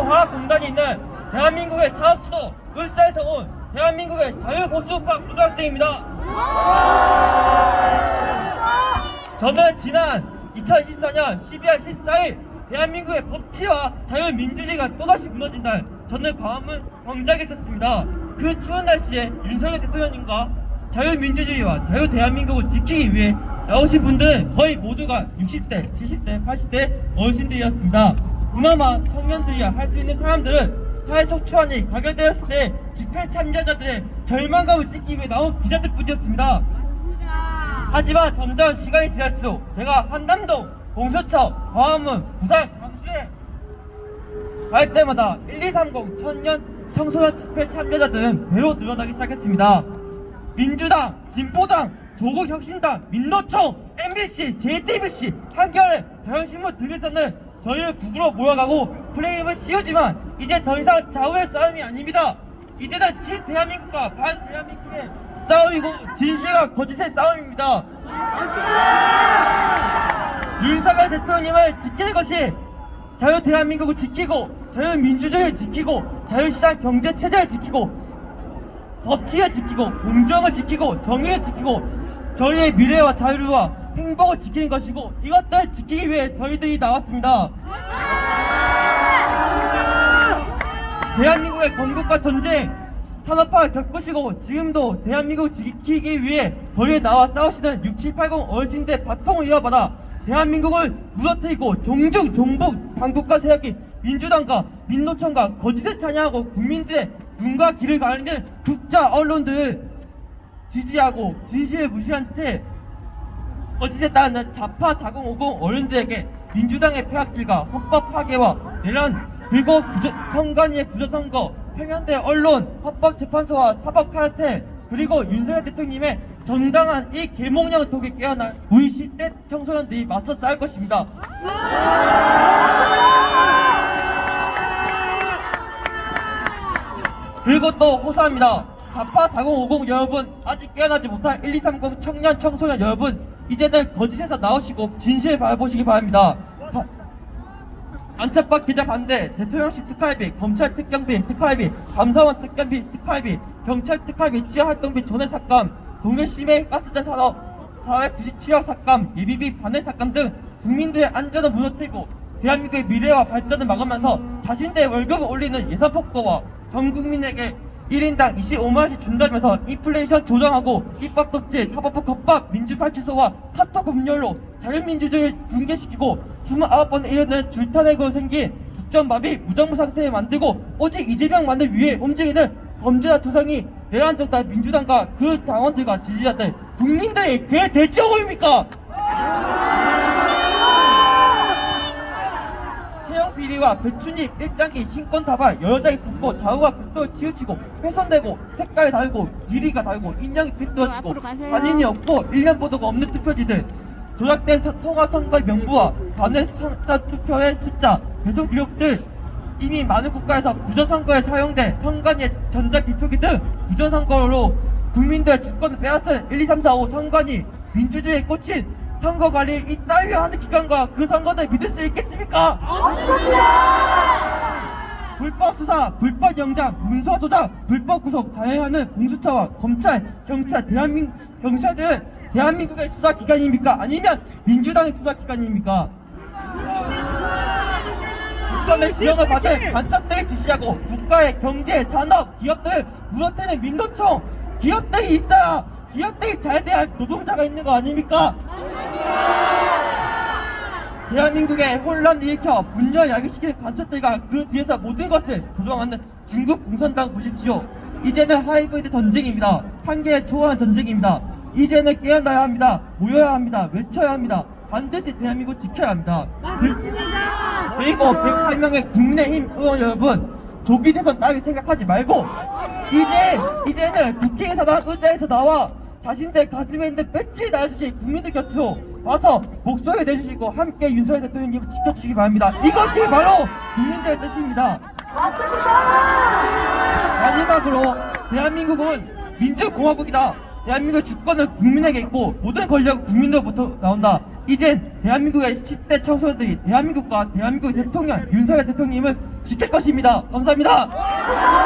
한국화학공단이 있는 대한민국의 사업수도 울산에서 온 대한민국의 자유보수파 고등학생입니다. 저는 지난 2024년 12월 14일 대한민국의 법치와 자유민주주의가 또다시 무너진 날 저는 광화문 광장에 있었습니다. 그 추운 날씨에 윤석열 대통령님과 자유민주주의와 자유 대한민국을 지키기 위해 나오신 분들은 거의 모두가 60대, 70대, 80대 어르신들이었습니다. 그나마 청년들이야 할 수 있는 사람들은 사회적 추환이 가결되었을 때 집회 참여자들의 절망감을 찍기 위해 나온 기자들 뿐이었습니다. 하지만 점점 시간이 지날수록 제가 한남동, 공서처, 광화문, 부산, 광주에 갈 때마다 1230 청년 청소년 집회 참여자들은 배로 늘어나기 시작했습니다. 민주당, 진보당, 조국혁신당, 민노총, MBC, JTBC, 한겨레, 대형신문 등에서는 저희를 국으로 모여가고 프레임을 씌우지만 이제 더 이상 좌우의 싸움이 아닙니다. 이제는 친 대한민국과 반 대한민국의 싸움이고 진실과 거짓의 싸움입니다. 윤석열 대통령님을 지키는 것이 자유 대한민국을 지키고 자유 민주주의를 지키고 자유시장 경제 체제를 지키고 법치를 지키고 공정을 지키고 정의를 지키고 저희의 미래와 자유와 행복을 지키는 것이고 이것들을 지키기 위해 저희들이 나왔습니다. 대한민국의 건국과 전쟁, 산업화를 겪으시고 지금도 대한민국을 지키기 위해 거리에 나와 싸우시는 6780 어르신들의 바통을 이어받아 대한민국을 무너뜨리고 종중 종북 반국가 세력이 민주당과 민노총과 거짓을 찬양하고 국민들의 눈과 귀를 가리는 국자 언론들을 지지하고 진실을 무시한 채 거짓에 따르는 좌파 4050 어른들에게 민주당의 폐악질과 헌법 파괴와 내란 그리고 부정, 선관위의 부정선거 평양대 언론 헌법재판소와 사법카르텔 그리고 윤석열 대통령님의 정당한 이 계몽령을 통해 깨어난 우리 10대 청소년들이 맞서 싸울 것입니다. 그리고 또 호소합니다. 좌파 4050 여러분 아직 깨어나지 못한 1230 청년 청소년 여러분 이제는 거짓에서 나오시고 진실을 바라보시기 바랍니다. 가- 안착박 기자 반대 대통령실 특활비 검찰 특경비 특활비 감사원 특경비 특활비 경찰 특활비 지하활동비 전해 삭감 동해심해 가스전 산업 사회 97억 삭감 예비비 반해 삭감 등 국민들의 안전을 무너뜨리고 대한민국의 미래와 발전을 막으면서 자신들의 월급을 올리는 예산 폭거와 전 국민에게 1인당 25만원씩 준다면서 인플레이션 조정하고 입법 독재, 사법부 겁밥, 민주파치소와 카톡 법률로 자유민주주의를 붕괴시키고 29번에 이르는 줄타내고 생긴 국정마비 무정부 상태에 만들고 오직 이재명 만들 위해 움직이는 범죄자 투성이 내란적당 민주당과 그 당원들과 지지자들 국민들의 보입니까? 비리와 배추잎, 일장기, 신권 다발 여러 장이 붙고 좌우가 극도를 치우치고 훼손되고 색깔이 다르고 길이가 다르고 인형이 삐뚤어지고. 반인이 없고 일련 보도가 없는 투표지들 조작된 선- 통화 선거의 명부와 관외 참자 투표의 숫자 배송 기록들 이미 많은 국가에서 부정선거에 사용된 선관위의 전자기표기 등 부정선거로 국민들의 주권을 빼앗은 1, 2, 3, 4, 5 선관위 민주주의에 꽂힌 선거 관리 이따위 하는 기관과 그 선거를 믿을 수 있겠습니까? 불법 수사, 불법 영장, 문서 조작, 불법 구속 자해하는 공수처와 검찰, 경찰, 대한민국 경찰들은 대한민국의 수사 기관입니까? 아니면 민주당의 수사 기관입니까? 국권의 지형을 받은 간첩들을 지시하고 국가의 경제, 산업, 기업들을 무너뜨리는 민노총 기업들이 있어야 기업들이 잘 돼야 노동자가 있는 거 아닙니까? 대한민국에 혼란을 일으켜 분열 야기시키는 간첩들과 그 뒤에서 모든 것을 조종하는 중국 공산당 보십시오. 이제는 하이브리드 전쟁입니다. 한계에 초월한 전쟁입니다. 이제는 깨어나야 합니다. 모여야 합니다. 외쳐야 합니다. 반드시 대한민국 지켜야 합니다. 그- 그리고 108명의 국민의힘 의원 여러분 조기 대선 따위 생각하지 말고 이제 이제는 국회에서 나 의자에서 나와 자신들 가슴에 있는 배지 달아주신 국민들 곁으로 와서 목소리 내주시고 함께 윤석열 대통령님을 지켜주시기 바랍니다. 이것이 바로 국민들의 뜻입니다. 마지막으로 대한민국은 민주공화국이다. 대한민국 주권은 국민에게 있고 모든 권력은 국민으로부터 나온다. 이젠 대한민국의 10대 청소년들이 대한민국과 대한민국 대통령 윤석열 대통령님을 지킬 것입니다. 감사합니다.